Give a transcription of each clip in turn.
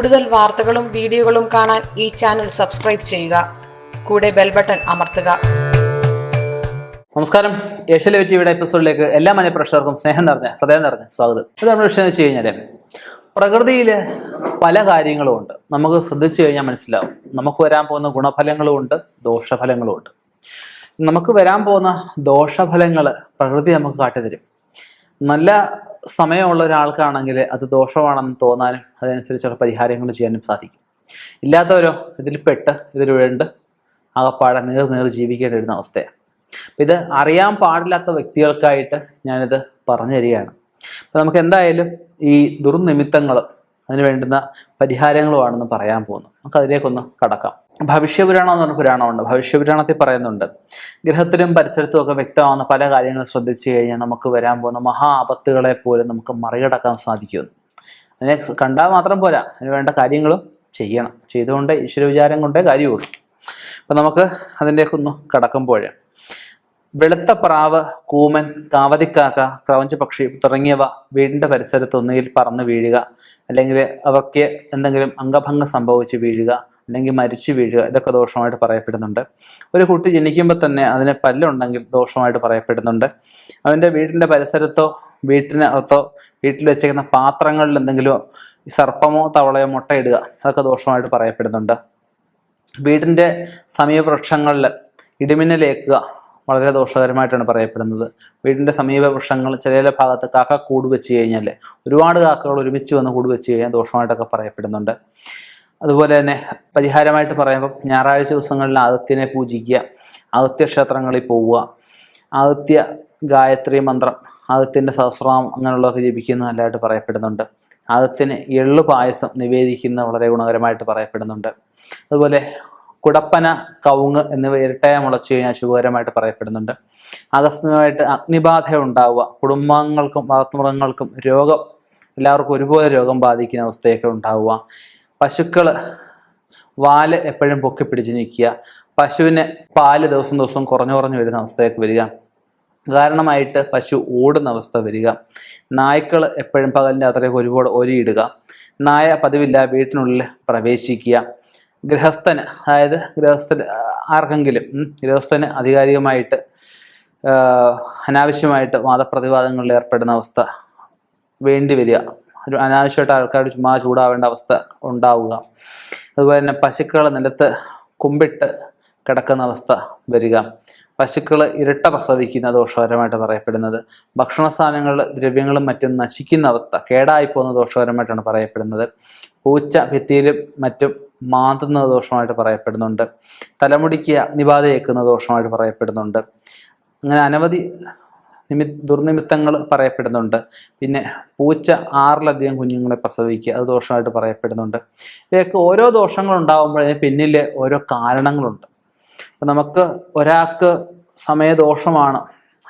കൂടുതൽ വാർത്തകളും വീഡിയോകളും കാണാൻ ഈ ചാനൽ സബ്സ്ക്രൈബ് ചെയ്യുക. കൂടെ ബെൽ ബട്ടൺ അമർത്തുക. നമസ്കാരം. ഏഷ്യയിലെ ടിവിയുടെ എപ്പിസോഡിലേക്ക് എല്ലാ മനഃപ്രേക്ഷകർക്കും സ്നേഹം നിറഞ്ഞ ഹൃദയം നിറഞ്ഞ സ്വാഗതം. ഇത് വിഷയം വെച്ച് കഴിഞ്ഞാൽ പ്രകൃതിയിൽ പല കാര്യങ്ങളും ഉണ്ട്. നമുക്ക് ശ്രദ്ധിച്ചു കഴിഞ്ഞാൽ മനസ്സിലാവും. നമുക്ക് വരാൻ പോകുന്ന ഗുണഫലങ്ങളും ഉണ്ട് ദോഷഫലങ്ങളും ഉണ്ട്. നമുക്ക് വരാൻ പോകുന്ന ദോഷഫലങ്ങൾ പ്രകൃതി നമുക്ക് കാട്ടിത്തരും. നല്ല സമയമുള്ള ഒരാൾക്കാണെങ്കിൽ അത് ദോഷമാണെന്ന് തോന്നാനും അതനുസരിച്ചുള്ള പരിഹാരങ്ങൾ ചെയ്യാനും സാധിക്കും. ഇല്ലാത്തവരോ ഇതിൽ പെട്ട് ഇതിൽ വീണ്ട് ആകപ്പാടെ നേർ നേർ ജീവിക്കേണ്ടി വരുന്ന അവസ്ഥയാണ്. അപ്പം ഇത് അറിയാൻ പാടില്ലാത്ത വ്യക്തികൾക്കായിട്ട് ഞാനിത് പറഞ്ഞു തരികയാണ് അപ്പം നമുക്ക് എന്തായാലും ഈ ദുർനിമിത്തങ്ങൾ അതിന് വേണ്ടുന്ന പരിഹാരങ്ങളുമാണെന്ന് പറയാൻ പോകുന്നു. നമുക്ക് അതിലേക്കൊന്ന് കടക്കാം. ഭവിഷ്യപുരാണം എന്ന് പറഞ്ഞ പുരാണമുണ്ട്. ഭവിഷ്യപുരാണത്തിൽ പറയുന്നുണ്ട് ഗ്രഹത്തിലും പരിസരത്തും ഒക്കെ വ്യക്തമാവുന്ന പല കാര്യങ്ങൾ ശ്രദ്ധിച്ചു കഴിഞ്ഞാൽ നമുക്ക് വരാൻ പോകുന്ന മഹാ ആപത്തുകളെ പോലും നമുക്ക് മറികടക്കാൻ സാധിക്കുമെന്ന് അതിനെ കണ്ടാൽ മാത്രം പോരാ. അതിന് വേണ്ട കാര്യങ്ങളും ചെയ്യണം. ചെയ്തുകൊണ്ട് ഈശ്വര വിചാരം കൊണ്ടേ കാര്യമുള്ളൂ. അപ്പം നമുക്ക് അതിലേക്കൊന്ന് കടക്കുമ്പോൾ വെളുത്ത പ്രാവ് കൂമൻ കാവതിക്കാക്ക ക്രൗഞ്ച് പക്ഷി തുടങ്ങിയവ വീടിന്റെ പരിസരത്ത് ഒന്നുകിൽ പറന്ന് വീഴുക അല്ലെങ്കിൽ അവയ്ക്ക് എന്തെങ്കിലും അംഗഭംഗം സംഭവിച്ച് വീഴുക അല്ലെങ്കിൽ മരിച്ചു വീഴുക ഇതൊക്കെ ദോഷമായിട്ട് പറയപ്പെടുന്നുണ്ട്. ഒരു കുട്ടി ജനിക്കുമ്പോൾ തന്നെ അതിന് പല്ലുണ്ടെങ്കിൽ ദോഷമായിട്ട് പറയപ്പെടുന്നുണ്ട്. അവന്റെ വീടിന്റെ പരിസരത്തോ വീട്ടിനകത്തോ വീട്ടിൽ വെച്ചേക്കുന്ന പാത്രങ്ങളിൽ എന്തെങ്കിലും സർപ്പമോ തവളയോ മുട്ടയിടുക അതൊക്കെ ദോഷമായിട്ട് പറയപ്പെടുന്നുണ്ട്. വീടിന്റെ സമീപവൃക്ഷങ്ങളിൽ ഇടിമിന്നലേക്കുക വളരെ ദോഷകരമായിട്ടാണ് പറയപ്പെടുന്നത്. വീടിന്റെ സമീപ വൃക്ഷങ്ങൾ ചില ഭാഗത്ത് കാക്ക കൂട് വെച്ച് കഴിഞ്ഞാൽ ഒരുപാട് കാക്കകൾ ഒരുമിച്ച് വന്ന് കൂട് വെച്ച് കഴിഞ്ഞാൽ ദോഷമായിട്ടൊക്കെ പറയപ്പെടുന്നുണ്ട്. അതുപോലെ തന്നെ പരിഹാരമായിട്ട് പറയുമ്പോൾ ഞായറാഴ്ച ദിവസങ്ങളിൽ ആദിത്യനെ പൂജിക്കുക ആദിത്യ ക്ഷേത്രങ്ങളിൽ പോവുക ആദിത്യ ഗായത്രി മന്ത്രം ആദിത്യന്റെ സഹസ്രം അങ്ങനെയുള്ളതൊക്കെ ജപിക്കുന്ന നല്ലതായിട്ട് പറയപ്പെടുന്നുണ്ട്. ആദിത്യന് എള്ളു പായസം നിവേദിക്കുന്ന വളരെ ഗുണകരമായിട്ട് പറയപ്പെടുന്നുണ്ട്. അതുപോലെ കുടപ്പന കവുങ്ങ് എന്നിവ ഇരട്ടയ മുളച്ചു കഴിഞ്ഞാൽ ശുഭകരമായിട്ട് പറയപ്പെടുന്നുണ്ട്. ആകസ്മികമായിട്ട് അഗ്നിബാധ ഉണ്ടാവുക കുടുംബാംഗങ്ങൾക്കും വളർത്തുമൃഗങ്ങൾക്കും രോഗം എല്ലാവർക്കും ഒരുപോലെ രോഗം ബാധിക്കുന്ന അവസ്ഥയൊക്കെ ഉണ്ടാവുക. പശുക്കൾ വാൽ എപ്പോഴും പൊക്കി പിടിച്ച് നിൽക്കുക. പശുവിന് പാൽ ദിവസം ദിവസം കുറഞ്ഞു കുറഞ്ഞു വരുന്ന അവസ്ഥയൊക്കെ വരിക. കാരണമായിട്ട് പശു ഓടുന്ന അവസ്ഥ വരിക. നായ്ക്കൾ എപ്പോഴും പകലിന്റെ അത്രയൊക്കെ ഒരുപാട് ഒരിയിടുക നായ പതിവില്ല വീട്ടിനുള്ളിൽ പ്രവേശിക്കുക. ഗൃഹസ്ഥന് അതായത് ഗൃഹസ്ഥന് ആർക്കെങ്കിലും ഗൃഹസ്ഥന് ആധികാരികമായിട്ട് അനാവശ്യമായിട്ട് വാദപ്രതിവാദങ്ങളിൽ ഏർപ്പെടുന്ന അവസ്ഥ വേണ്ടി വരിക. ഒരു അനാവശ്യമായിട്ട് ആൾക്കാർ ചുമ്മാ ചൂടാവേണ്ട അവസ്ഥ ഉണ്ടാവുക. അതുപോലെ തന്നെ പശുക്കൾ നിലത്ത് കുമ്പിട്ട് കിടക്കുന്ന അവസ്ഥ വരിക. പശുക്കൾ ഇരട്ട പ്രസവിക്കുന്ന ദോഷകരമായിട്ട് പറയപ്പെടുന്നത്. ഭക്ഷണ സാധനങ്ങളിൽ ദ്രവ്യങ്ങളും മറ്റും നശിക്കുന്ന അവസ്ഥ കേടായി പോകുന്ന ദോഷകരമായിട്ടാണ് പറയപ്പെടുന്നത്. പൂച്ച ഭിത്തിയിലും മറ്റും മാന്തുന്ന ദോഷമായിട്ട് പറയപ്പെടുന്നുണ്ട്. തലമുടിക്ക് അഗ്നിബാധയേക്കുന്ന ദോഷമായിട്ട് പറയപ്പെടുന്നുണ്ട്. അങ്ങനെ അനവധി നിമി ദുർനിമിത്തങ്ങൾ പറയപ്പെടുന്നുണ്ട്. പിന്നെ പൂച്ച ആറിലധികം കുഞ്ഞുങ്ങളെ പ്രസവിക്കുക അത് ദോഷമായിട്ട് പറയപ്പെടുന്നുണ്ട്. ഇവയൊക്കെ ഓരോ ദോഷങ്ങൾ ഉണ്ടാകുമ്പോഴേ പിന്നിൽ ഓരോ കാരണങ്ങളുണ്ട്. അപ്പം നമുക്ക് ഒരാൾക്ക് സമയദോഷമാണ്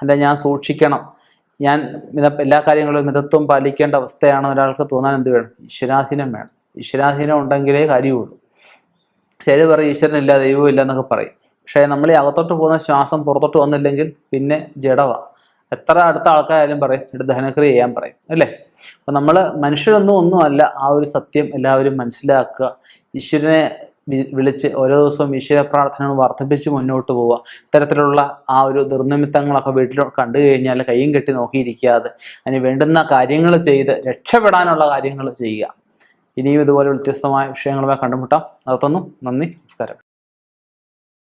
അല്ല ഞാൻ സൂക്ഷിക്കണം ഞാൻ മിത എല്ലാ കാര്യങ്ങളും മിതത്വം പാലിക്കേണ്ട അവസ്ഥയാണ് ഒരാൾക്ക് തോന്നാൻ എന്ത് വേണം? ഈശ്വരാധീനം വേണം. ഈശ്വരാധീനം ഉണ്ടെങ്കിലേ കാര്യമുള്ളൂ. ശരി പറയും ഈശ്വരനില്ല ദൈവമില്ല എന്നൊക്കെ പറയും. പക്ഷേ നമ്മൾ ഈ അകത്തോട്ട് പോകുന്ന ശ്വാസം പുറത്തോട്ട് വന്നില്ലെങ്കിൽ പിന്നെ ജഡവാ. എത്ര അടുത്ത ആൾക്കാരായാലും പറയും ഇവിടെ ദഹനക്രിയ ചെയ്യാൻ പറയും അല്ലേ? അപ്പം നമ്മൾ മനുഷ്യരൊന്നും ഒന്നും അല്ല ആ ഒരു സത്യം എല്ലാവരും മനസ്സിലാക്കുക. ഈശ്വരനെ വിളിച്ച് ഓരോ ദിവസവും ഈശ്വര പ്രാർത്ഥനകൾ വർദ്ധിപ്പിച്ച് മുന്നോട്ട് പോവുക. ഇത്തരത്തിലുള്ള ആ ഒരു ദുർനിമിത്തങ്ങളൊക്കെ വീട്ടിൽ കണ്ടു കഴിഞ്ഞാൽ കൈയും കെട്ടി നോക്കിയിരിക്കാതെ അതിന് വേണ്ടുന്ന കാര്യങ്ങൾ ചെയ്ത് രക്ഷപ്പെടാനുള്ള കാര്യങ്ങൾ ചെയ്യുക. ഇനിയും ഇതുപോലെ വ്യത്യസ്തമായ വിഷയങ്ങളുമായി കണ്ടുമുട്ടാം. നിർത്തുന്നു നന്ദി നമസ്കാരം.